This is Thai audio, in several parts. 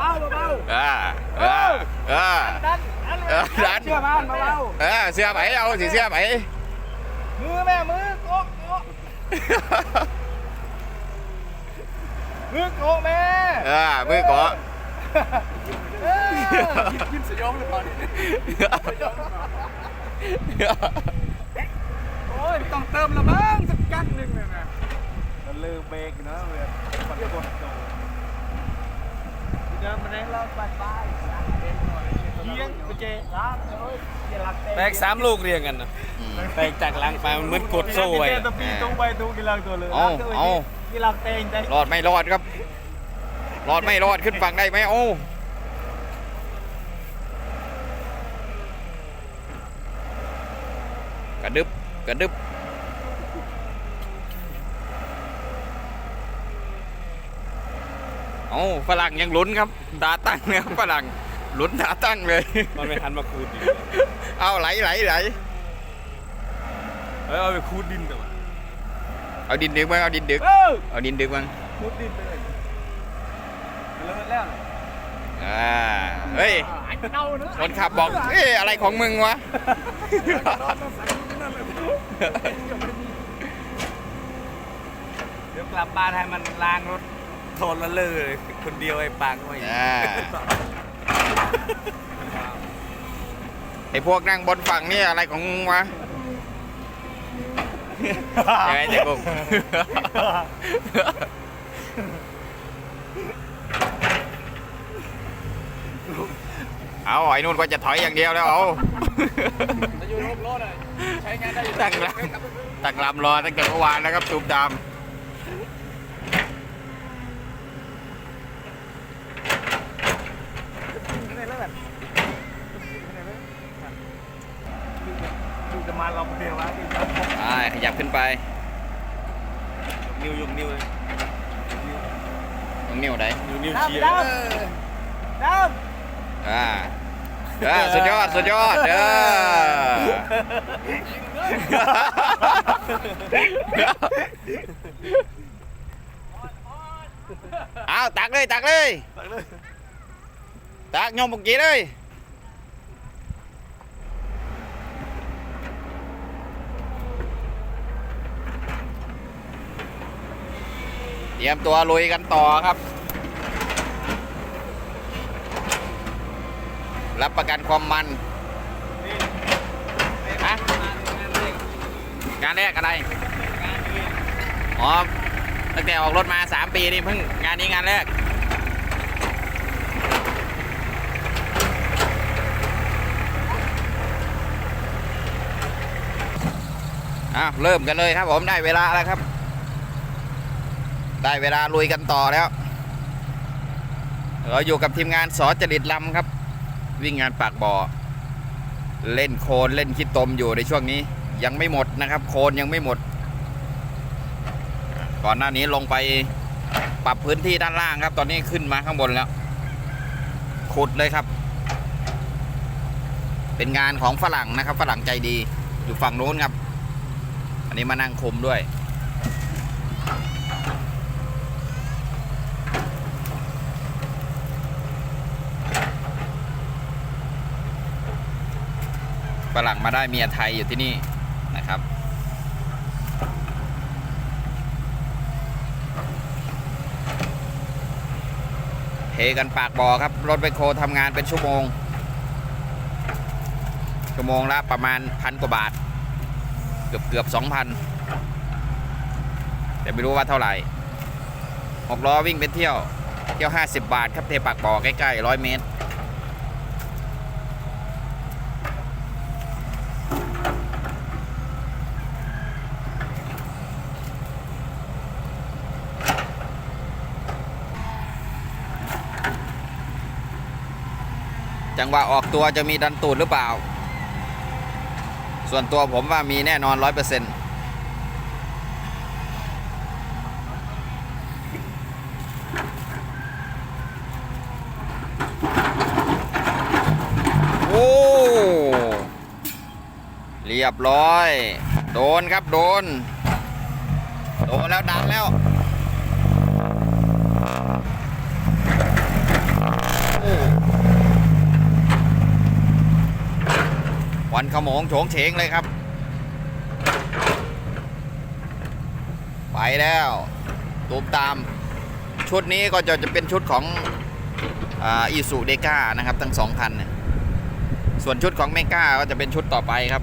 เบาเบาเออเออเออดันดันเออดันเชื่อบ้านเบาเออเสื้อไหมเอาสิเสื้อไหมมือแม่มือโกะโกะมือโกะแม่เออมือเกาะเออยิ้มสยองเลยตอนนี้โอ้ยต้องเติมละมั้งสักกั๊กหนึ่งเลยนะมันลืมเบรกนะเว้ยมันกด แตกสามลูกเรียงกันนะอืมแตกจากหลังไปมันเหมือนกดโซ่ไว้เจอะตะปีตรงไปตรงกีฬาตัวเลยเอาเอากีฬาเตะใจรอดไม่รอดครับ รอดไม่รอดขึ้นฝั่งได้ไหมโอ้กระดึบกระดึบ โอ้ฝรั่งยังลุ้นครับตาตั้งเลยครับฝรั่งลุ้นตาตั้งเลยมันไม่ทันมาคูดดินเอาไหลไหลไหลเฮ้ยเอาไปคูดดินแต่ว่าเอาดินดึกบ้างเอาดินดึกเออเอาดินดึกบ้างมุดดินไปเลยเลิศแล้วอ่าเฮ้ยไอ้เน่าเนอะคนขับบอกเอ้ยอะไรของมึงวะเดี๋ยวกลับบ้านให้มันล้างรถ โทนละเลย คนเดียวไอ้ปากไว้อ่า ไอพวกนั่งบนฝั่งนี่อะไรของมึงวะ ยังไงเจ๊กุ้งเอาไอ้นู่นก็จะถอยอย่างเดียวแล้วเอา จะอยู่รถรถเลยใช้งานได้อยู่ตั้งลำตั้งลำรอตั้งแต่เมื่อวานแล้วครับตูมตามไม่ได้เลิศดูจะมาเราคนเดียววะที่จะพบ อ่า ขยับขึ้นไปนิ้วยกนิ้วเลยตรงนิ้วไหนนิ้วนิ้วดำเชียร์ดำดำอ่าเออสุดยอดสุดยอดเออเอาตักเลยตักเลยตักยมเมื่อกี้เลย เตรียมตัวลุยกันต่อครับ รับประกันความมันฮะงานแรกอะไรอ๋อตั้งแต่ออกรถมา 3 ปีนี่เพิ่งงานนี้งานแรกอ้าวเริ่มกันเลยครับผมได้เวลาแล้วครับ ได้เวลาลุยกันต่อแล้ว เราอยู่กับทีมงานสอจริตลำครับ วิ่งงานปากบ่อ เล่นโคลนเล่นขี้ตมอยู่ในช่วงนี้ยังไม่หมดนะครับ โคลนยังไม่หมด ก่อนหน้านี้ลงไปปรับพื้นที่ด้านล่างครับ ตอนนี้ขึ้นมาข้างบนแล้ว ขุดเลยครับ เป็นงานของฝรั่งนะครับ ฝรั่งใจดีอยู่ฝั่งโน้นครับ อันนี้มานั่งคุมด้วย รั่งมาได้เมียไทยอยู่ที่นี่นะครับเทกันปากบ่อครับ รถไบโคทำงานเป็นชั่วโมง ชั่วโมงละประมาณพันกว่าบาท เกือบเกือบสองพันแต่ไม่รู้ว่าเท่าไหร่หกล้อวิ่งเป็นเที่ยว เที่ยว 50 บาทครับเทปากบ่อใกล้ๆร้อยเมตร จังหวะออกตัวจะมีดันตูดหรือเปล่า ส่วนตัวผมว่ามีแน่นอนร้อยเปอร์เซ็นต์โอ้เรียบร้อย โดนครับโดน โดนแล้วดันแล้ว วันขโมงโฉงเฉงเลยครับ ไปแล้วตูมตามชุดนี้ก็จะจะเป็นชุดของอีซูเดก้านะครับ ทั้งสองคันส่วนชุดของเมก้าก็จะเป็นชุดต่อไปครับ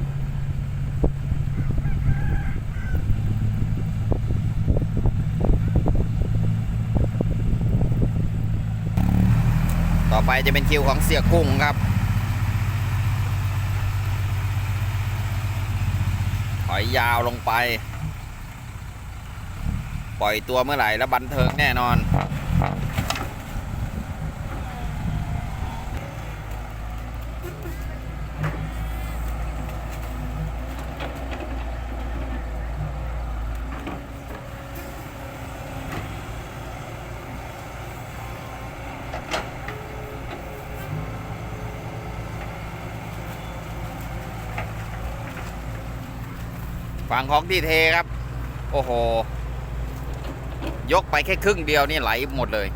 ต่อไปจะเป็นคิวของเสียกุ้งครับ อยยาวลงไป ปล่อยตัวเมื่อไหร่แล้วบันเทิงแน่นอน ฝั่งของที่เทครับ โอ้โห ยกไปแค่ครึ่งเดียวนี่ไหลหมดเลย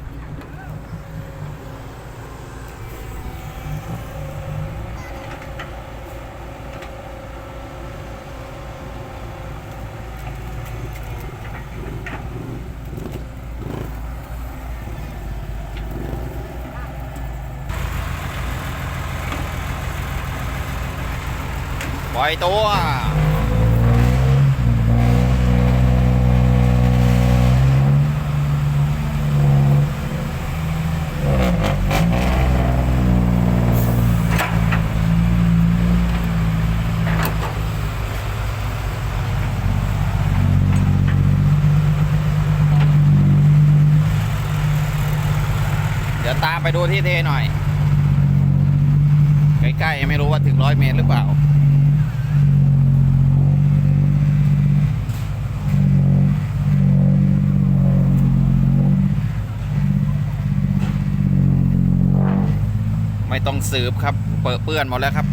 ปล่อยตัว เดี๋ยวตาม ไปดูที่เทหน่อย ใกล้ๆยังไม่รู้ว่าถึงร้อยเมตรหรือเปล่าไม่ต้องสืบครับ เปิดเปื้อนหมดแล้วครับ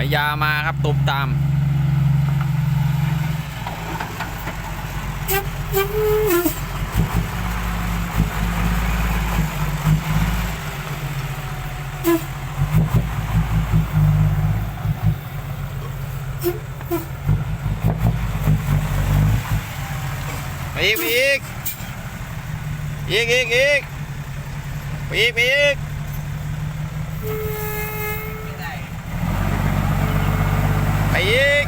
อยยามาครับตุบตามไปอีกไปอีกอีกอีกอีกไปอีก ไปอีก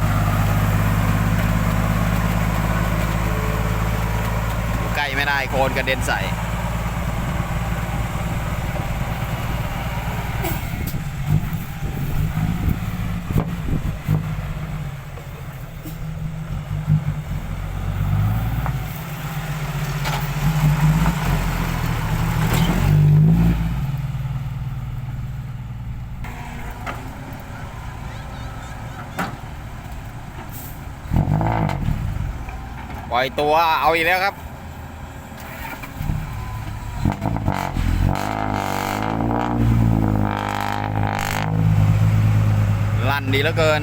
ไกอยู่ใกล้ไม่ได้โคนกระเด็นใส่ ปล่อยตัวเอาอีกแล้วครับ ลั่นดีเหลือเกิน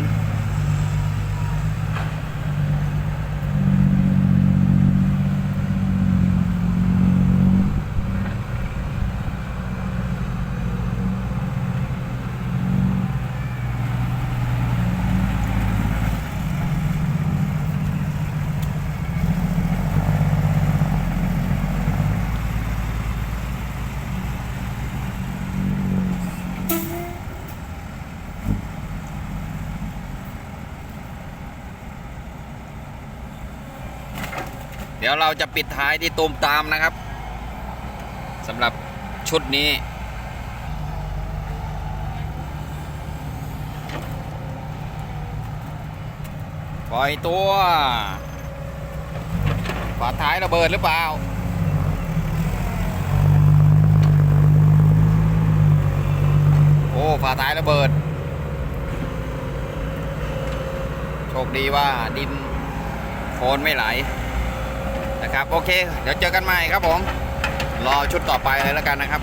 ดี๋ยวเราจะปิดท้ายที่ตูมตามนะครับสำหรับชุดนี้ ปล่อยตัวฝาท้ายระเบิดหรือเปล่าโอ้ฝาท้ายระเบิด โชคดีว่าดินโคลนไม่ไหล นะครับ โอเค เดี๋ยวเจอกันใหม่ครับผม รอชุดต่อไปเลยแล้วกันนะครับ